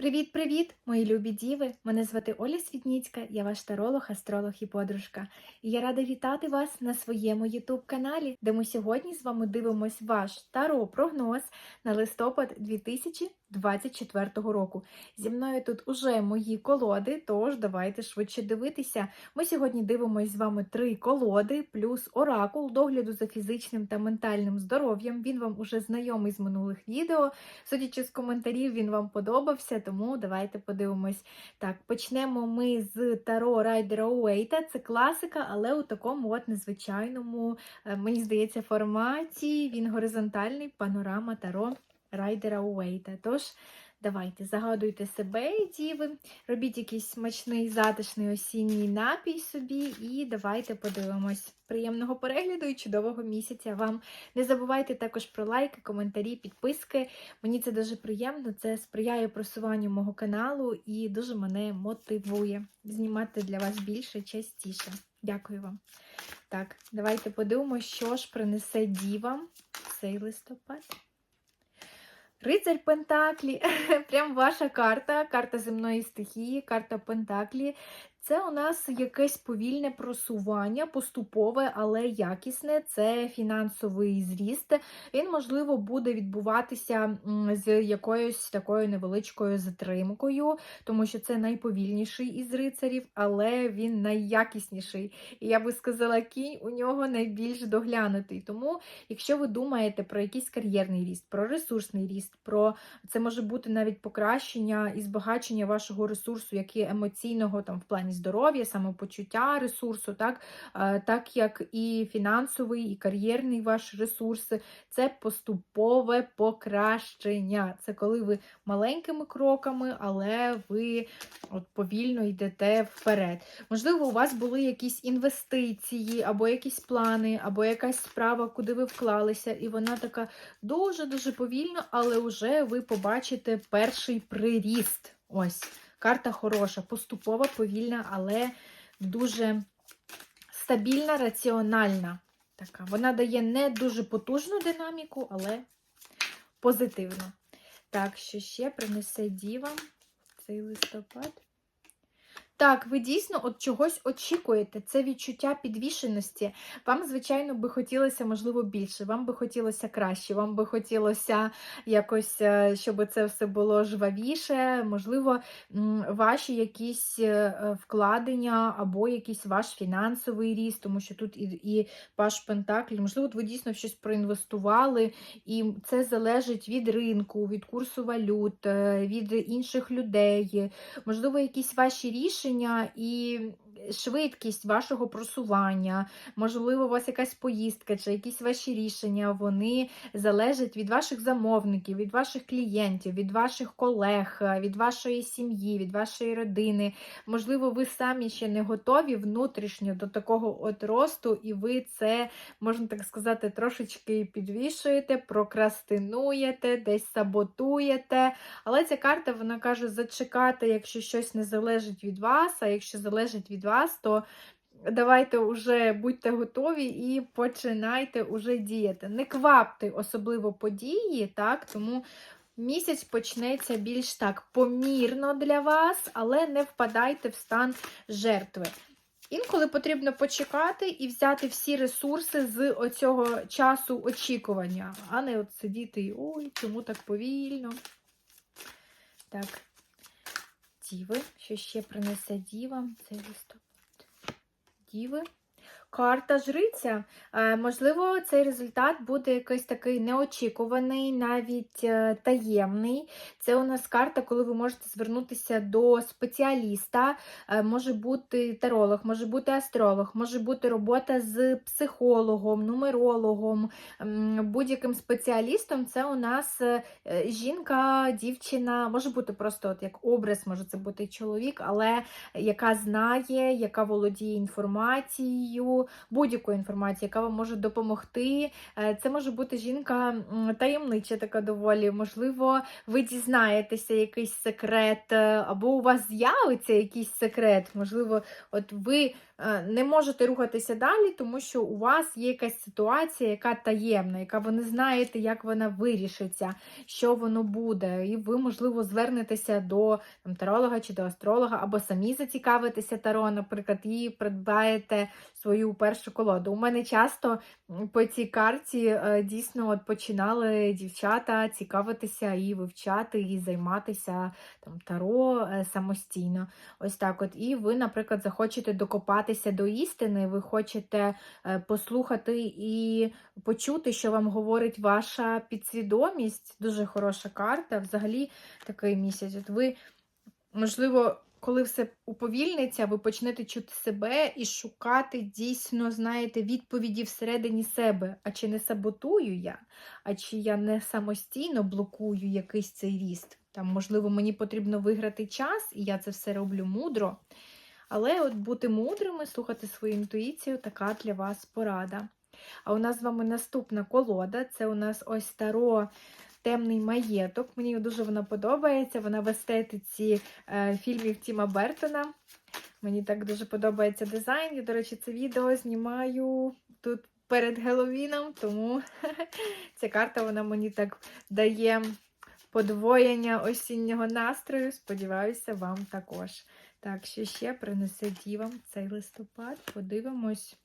Привіт-привіт, мої любі діви! Мене звати Оля Світніцька, я ваш таролог, астролог і подружка. І я рада вітати вас на своєму youtube каналі, де ми сьогодні з вами дивимось ваш таро-прогноз на листопад 2024 року. Зі мною тут уже мої колоди, тож давайте швидше дивитися. Ми сьогодні дивимось з вами три колоди, плюс оракул догляду за фізичним та ментальним здоров'ям. Він вам уже знайомий з минулих відео. Судячи з коментарів, він вам подобався, тому давайте подивимось. Так, почнемо ми з Таро Райдера Уейта. Це класика, але у такому от незвичайному, е, мені здається, форматі. Він горизонтальний панорама Таро Райдера Уейта. Тож, давайте загадуйте себе, діви, робіть якийсь смачний, затишний осінній напій собі, і давайте подивимось. Приємного перегляду і чудового місяця вам. Не забувайте також про лайки, коментарі, підписки. Мені це дуже приємно, це сприяє просуванню мого каналу і дуже мене мотивує знімати для вас більше частіше. Дякую вам. Так, давайте подивимося, що ж принесе дівам цей листопад. Рицарь Пентаклі, прям ваша карта, карта земної стихії, карта Пентаклі. Це у нас якесь повільне просування, поступове, але якісне. Це фінансовий зріст. Він, можливо, буде відбуватися з якоюсь такою невеличкою затримкою, тому що це найповільніший із рицарів, але він найякісніший. І я би сказала, кінь у нього найбільш доглянутий. Тому, якщо ви думаєте про якийсь кар'єрний ріст, про ресурсний ріст, про це може бути навіть покращення і збагачення вашого ресурсу, як і емоційного там в плані здоров'я, самопочуття ресурсу, так так як і фінансовий, і кар'єрний ваш ресурс, це поступове покращення. Це коли ви маленькими кроками, але ви от повільно йдете вперед. Можливо, у вас були якісь інвестиції, або якісь плани, або якась справа, куди ви вклалися, і вона така дуже-дуже повільно, але вже ви побачите перший приріст. Ось. Карта хороша, поступова, повільна, але дуже стабільна, раціональна. Така. Вона дає не дуже потужну динаміку, але позитивно. Так, що ще принесе діва цей листопад. Так, ви дійсно от чогось очікуєте. Це відчуття підвішеності. Вам, звичайно, би хотілося, можливо, більше. Вам би хотілося краще, вам би хотілося якось, е, щоб це все було жвавіше. Можливо, ваші якісь е, вкладення або якийсь ваш фінансовий ріст, тому що тут і і Паш Пентаклі, можливо, ви дійсно в щось проінвестували, і це залежить від ринку, від курсу валют, е, від інших людей. Можливо, якісь ваші рішення рішення і швидкість вашого просування, можливо, у вас якась поїздка чи якісь ваші рішення, вони залежать від ваших замовників, від ваших клієнтів, від ваших колег, від вашої сім'ї, від вашої родини. Можливо, ви самі ще не готові внутрішньо до такого от росту, і ви це, можна так сказати, трошечки підвішуєте, прокрастинуєте, десь саботуєте. Але ця карта, вона каже, зачекати, якщо щось не залежить від вас, а якщо залежить від вас, то давайте вже будьте готові і починайте уже діяти. Не квапте особливо події, так, тому. Місяць почнеться більш так помірно для вас, але не впадайте в стан жертви. Інколи потрібно почекати і взяти всі ресурси з оцього часу очікування, а не от сидіти і ой, чому так повільно. Так, діви, що ще принесе діва цей листопад. Діви. Карта жриця. Е, можливо, цей результат буде якийсь такий неочікуваний, навіть е, таємний. Це у нас карта, коли ви можете звернутися до спеціаліста. Е, може бути таролог, може бути астролог, може бути робота з психологом, нумерологом, будь-яким спеціалістом. Це у нас жінка, дівчина, може бути просто от як образ, може це бути чоловік, але яка знає, яка володіє інформацією будь-якої інформації, яка вам може допомогти. Е, це може бути жінка таємнича, така доволі. Можливо, ви дізнаєтеся якийсь секрет, е, або у вас з'явиться якийсь секрет. Можливо, от ви е, не можете рухатися далі, тому що у вас є якась ситуація, яка таємна, яка ви не знаєте, як вона вирішиться, що воно буде. І ви, можливо, звернетеся до там, таролога чи до астролога, або самі зацікавитеся таро, наприклад, і придбаєте свою першу колоду. У мене часто по цій карті е, дійсно от починали дівчата цікавитися і вивчати, і займатися там таро е, самостійно. Ось так от. І ви, наприклад, захочете докопатися до істини, ви хочете е, послухати і почути, що вам говорить ваша підсвідомість. Дуже хороша карта. Взагалі такий місяць. От ви, можливо, коли все уповільниться, ви почнете чути себе і шукати дійсно, знаєте, відповіді всередині себе. А чи не саботую я? А чи я не самостійно блокую якийсь цей ріст? Там, можливо, мені потрібно виграти час, і я це все роблю мудро. Але от бути мудрими, слухати свою інтуїцію, така для вас порада. А у нас з вами наступна колода. Це у нас ось таро темний маєток. Мені дуже вона подобається. Вона в естетиці е, фільмів Тіма Бертона. Мені так дуже подобається дизайн. Я, до речі, це відео знімаю тут перед Геловіном, тому ця карта вона мені так дає подвоєння осіннього настрою. Сподіваюся, вам також. Так, що ще принесе дівам цей листопад. Подивимось.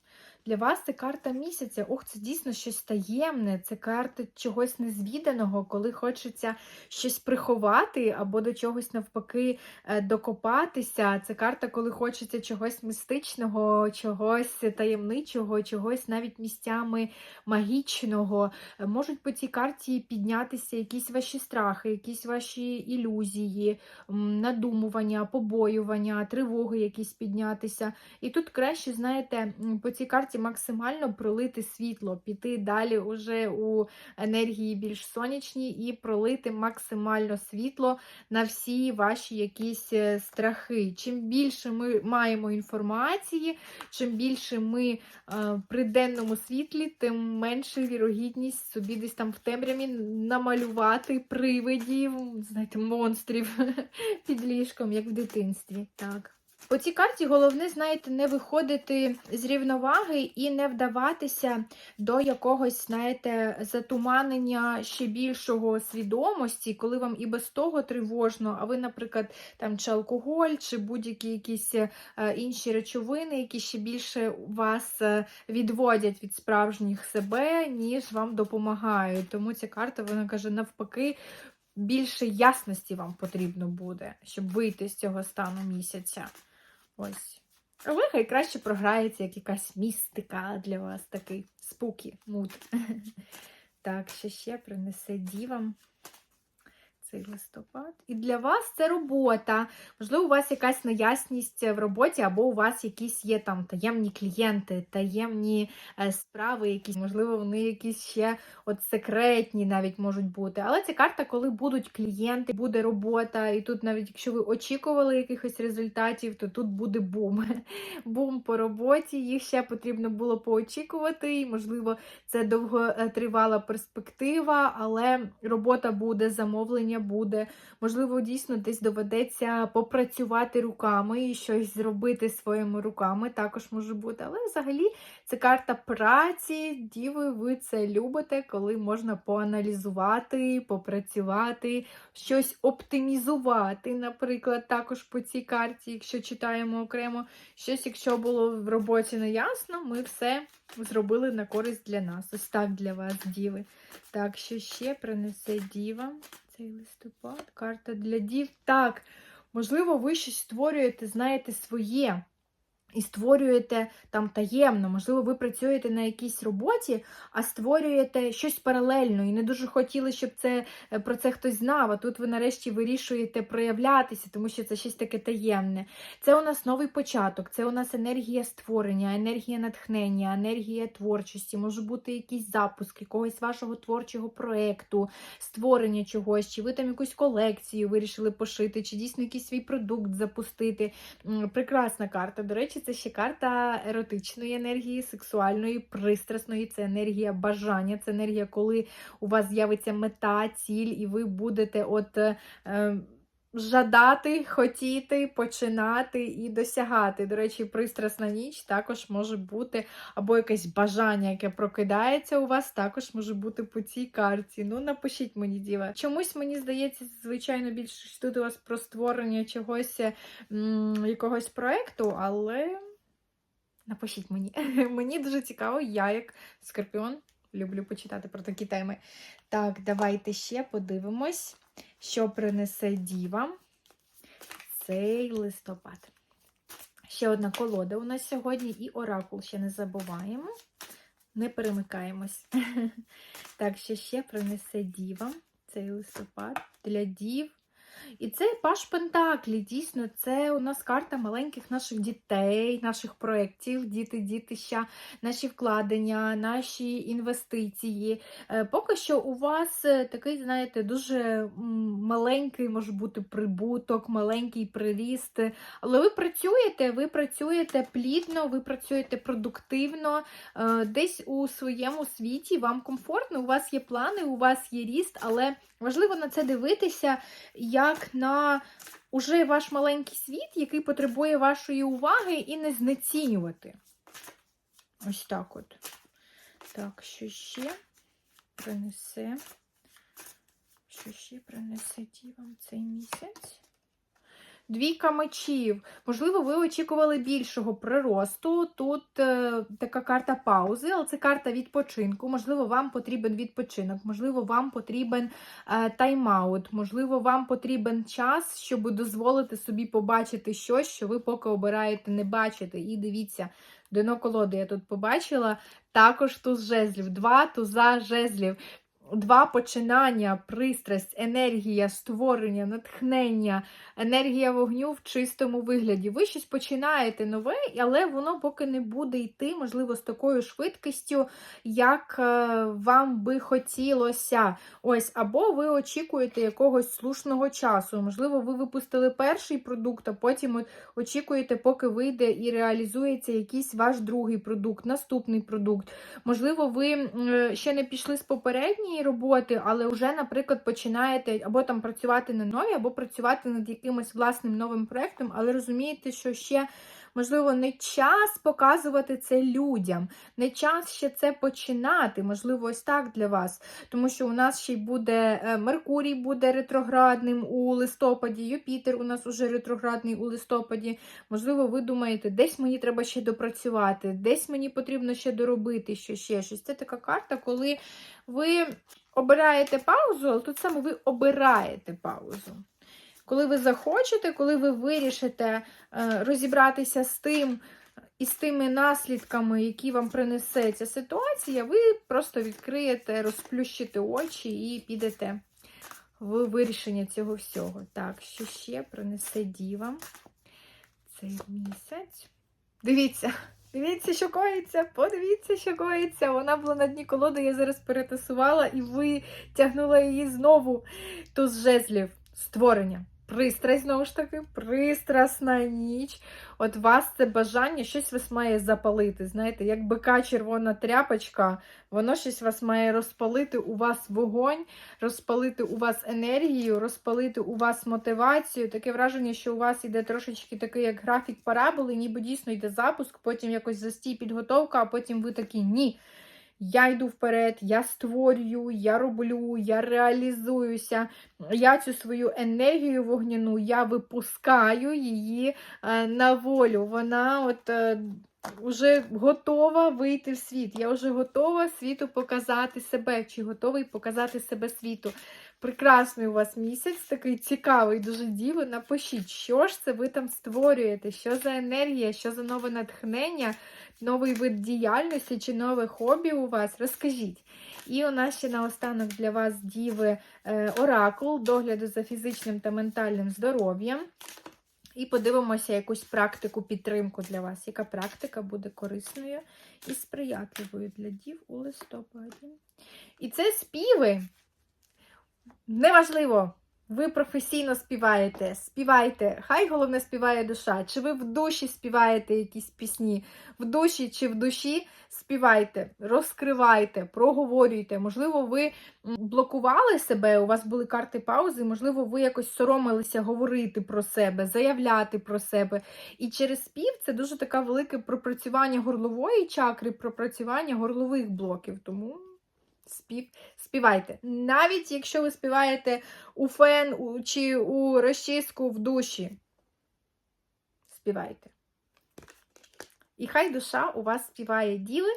Для вас це карта місяця. Ох, це дійсно щось таємне. Це карта чогось незвіданого, коли хочеться щось приховати або до чогось навпаки е, докопатися. Це карта, коли хочеться чогось містичного, чогось таємничого, чогось навіть місцями магічного. Е, Можуть по цій карті піднятися якісь ваші страхи, якісь ваші ілюзії, надумування, побоювання, тривоги якісь піднятися. І тут краще, знаєте, по цій карті максимально пролити світло, піти далі уже у енергії більш сонячні і пролити максимально світло на всі ваші якісь е, страхи. Чим більше ми маємо інформації, чим більше ми е, при денному світлі, тим менше вірогідність собі десь там в темряві намалювати привидів, знаєте, монстрів під ліжком, як в дитинстві. Так. По цій карті головне, знаєте, не виходити з рівноваги і не вдаватися до якогось, знаєте, затуманення ще більшого свідомості, коли вам і без того тривожно, а ви, наприклад, там чи алкоголь, чи будь-які якісь е, інші речовини, які ще більше вас е, відводять від справжніх себе, ніж вам допомагають. Тому ця карта, вона каже, навпаки. Більше ясності вам потрібно буде, щоб вийти з цього стану місяця. Ось. А ви хай краще програється як якась містика для вас такий спукі муд. Так, що ще принесе дівам цей листопад. І для вас це робота. Можливо, у вас якась неясність в роботі, або у вас якісь є там таємні клієнти, таємні е, справи, якісь, можливо, вони якісь ще от секретні навіть можуть бути. Але ця карта, коли будуть клієнти, буде робота, і тут навіть якщо ви очікували якихось результатів, то тут буде бум. Бум по роботі, їх ще потрібно було поочікувати, і, можливо, це довготривала перспектива, але робота буде, замовлення буде. Можливо, дійсно десь доведеться попрацювати руками і щось зробити своїми руками, також може бути. Але взагалі це карта праці. Діви, ви це любите, коли можна поаналізувати, попрацювати, щось оптимізувати, наприклад, також по цій карті, якщо читаємо окремо, щось, якщо було в роботі неясно, ми все зробили на користь для нас. Ось так для вас, діви. Так, що ще принесе діва цей листопад? Карта для дів. Так, можливо, ви щось створюєте, знаєте, своє. І створюєте там таємно, можливо, ви працюєте на якійсь роботі, а створюєте щось паралельно, і не дуже хотіли, щоб це е, про це хтось знав. А тут ви нарешті вирішуєте проявлятися, тому що це щось таке таємне. Це у нас новий початок, це у нас енергія створення, енергія натхнення, енергія творчості, може бути якийсь запуск якогось вашого творчого проєкту, створення чогось, чи ви там якусь колекцію вирішили пошити, чи дійсно якийсь свій продукт запустити. Прекрасна карта. До речі, це ще карта еротичної енергії, сексуальної, пристрасної. Це енергія бажання, це енергія, коли у вас з'явиться мета, ціль, і ви будете от. Е, жадати, хотіти, починати і досягати. До речі, пристрасна ніч також може бути, або якесь бажання, яке прокидається у вас, також може бути по цій карті. Ну, напишіть мені, діва. Чомусь мені здається, звичайно, більше тут у вас про створення чогось м, якогось проекту, але напишіть мені. мені дуже цікаво, я як скорпіон. Люблю почитати про такі теми. Так, давайте ще подивимось, що принесе діва цей листопад. Ще одна колода у нас сьогодні і оракул ще не забуваємо. Не перемикаємось. Так, що ще принесе діва цей листопад для дів. І це Паш Пентаклі. Дійсно, це у нас карта маленьких наших дітей, наших проєктів, діти, дітища, наші вкладення, наші інвестиції. Е, Поки що у вас е, такий, знаєте, дуже маленький може бути прибуток, маленький приріст. Але ви працюєте, ви працюєте плідно, ви працюєте продуктивно, е, десь у своєму світі вам комфортно, у вас є плани, у вас є ріст, але важливо на це дивитися як на уже ваш маленький світ, який потребує вашої уваги, і не знецінювати. Ось так от. Так, що ще принесе? Що ще принесе дівам цей місяць? Двійка мечів. Можливо, ви очікували більшого приросту. Тут е, така карта паузи, але це карта відпочинку. Можливо, вам потрібен відпочинок, можливо, вам потрібен е, тайм-аут, можливо, вам потрібен час, щоб дозволити собі побачити щось, що ви поки обираєте не бачити. І дивіться, дно колоди я тут побачила. Також туз жезлів, два туза жезлів. Два починання, пристрасть, енергія, створення, натхнення, енергія вогню в чистому вигляді. Ви щось починаєте нове, але воно поки не буде йти, можливо, з такою швидкістю, як е, вам би хотілося. Ось, або ви очікуєте якогось слушного часу. Можливо, ви випустили перший продукт, а потім очікуєте, поки вийде і реалізується якийсь ваш другий продукт, наступний продукт. Можливо, ви е, ще не пішли з попередньої роботи, але вже, наприклад, починаєте або там працювати на нові, або працювати над якимось власним новим проєктом, але розумієте, що ще. Можливо, не час показувати це людям, не час ще це починати. Можливо, ось так для вас. Тому що у нас ще й буде е, Меркурій буде ретроградним у листопаді, Юпітер у нас уже ретроградний у листопаді. Можливо, ви думаєте, десь мені треба ще допрацювати, десь мені потрібно ще доробити що ще щось. Це така карта, коли ви обираєте паузу, але тут саме ви обираєте паузу. Коли ви захочете, коли ви вирішите е, розібратися з тим і з тими наслідками, які вам принесе ця ситуація, ви просто відкриєте, розплющите очі і підете в вирішення цього всього. Так, що ще принесе діва цей місяць? Дивіться. Дивіться, що коїться, подивіться, що коїться. Вона була на дні колоди, я зараз перетасувала і витягнула її знову. Туз жезлів створення. Пристрасть, знову ж таки, пристрасна ніч. От вас це бажання, щось вас має запалити. Знаєте, як бика червона тряпочка, воно щось вас має розпалити у вас вогонь, розпалити у вас енергію, розпалити у вас мотивацію. Таке враження, що у вас йде трошечки такий, як графік параболи, ніби дійсно йде запуск, потім якось застій підготовка, а потім ви такі ні. Я йду вперед, я створюю, я роблю, я реалізуюся. Я цю свою енергію вогняну, я випускаю її е, на волю. Вона от е, вже готова вийти в світ. Я вже готова світу показати себе, чи готовий показати себе світу. Прекрасний у вас місяць, такий цікавий, дуже діво. Напишіть, що ж це ви там створюєте, що за енергія, що за нове натхнення, новий вид діяльності чи нове хобі у вас. Розкажіть. І у нас ще наостанок для вас діви е, оракул, догляду за фізичним та ментальним здоров'ям. І подивимося якусь практику, підтримку для вас. Яка практика буде корисною і сприятливою для дів у листопаді? І це співи. Неважливо, ви професійно співаєте, співайте. Хай головне співає душа. Чи ви в душі співаєте якісь пісні? В душі чи в душі співайте, розкривайте, проговорюйте. Можливо, ви блокували себе, у вас були карти паузи, можливо, ви якось соромилися говорити про себе, заявляти про себе. І через спів це дуже таке велике пропрацювання горлової чакри, пропрацювання горлових блоків. Тому спів, співайте. Навіть якщо ви співаєте у фен у- чи у розчистку в душі, співайте. І хай душа у вас співає діви.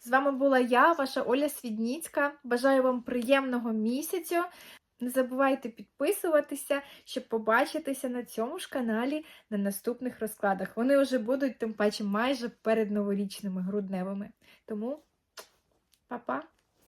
З вами була я, ваша Оля Свідніцька. Бажаю вам приємного місяцю. Не забувайте підписуватися, щоб побачитися на цьому ж каналі на наступних розкладах. Вони вже будуть, тим паче, майже перед новорічними грудневими. Тому, па-па!